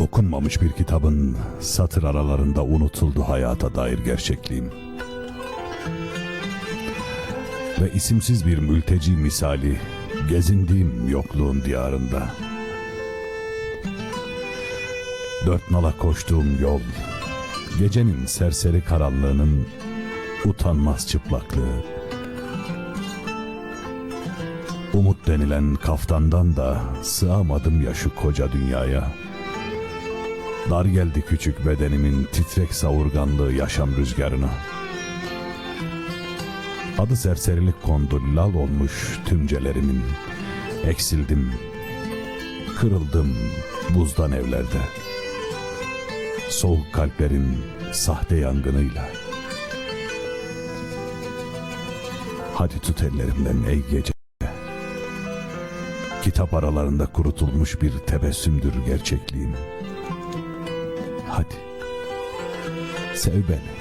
yazılmamış bir kitabın satır aralarında unutuldu hayata dair gerçekliğim. Ve isimsiz bir mülteci misali gezindiğim yokluğun diyarında. Dört nala koştuğum yol, gecenin serseri karanlığının utanmaz çıplaklığı. Umut denilen kaftandan da sığamadım ya şu koca dünyaya. Dar geldi küçük bedenimin titrek savurganlığı yaşam rüzgarına. Adı serserilik kondu lal olmuş tümcelerimin. Eksildim, kırıldım buzdan evlerde. Soğuk kalplerin sahte yangınıyla. Hadi tut ellerimden ey gece. Kitap aralarında kurutulmuş bir tebessümdür gerçekliğim. Hadi. Sev beni.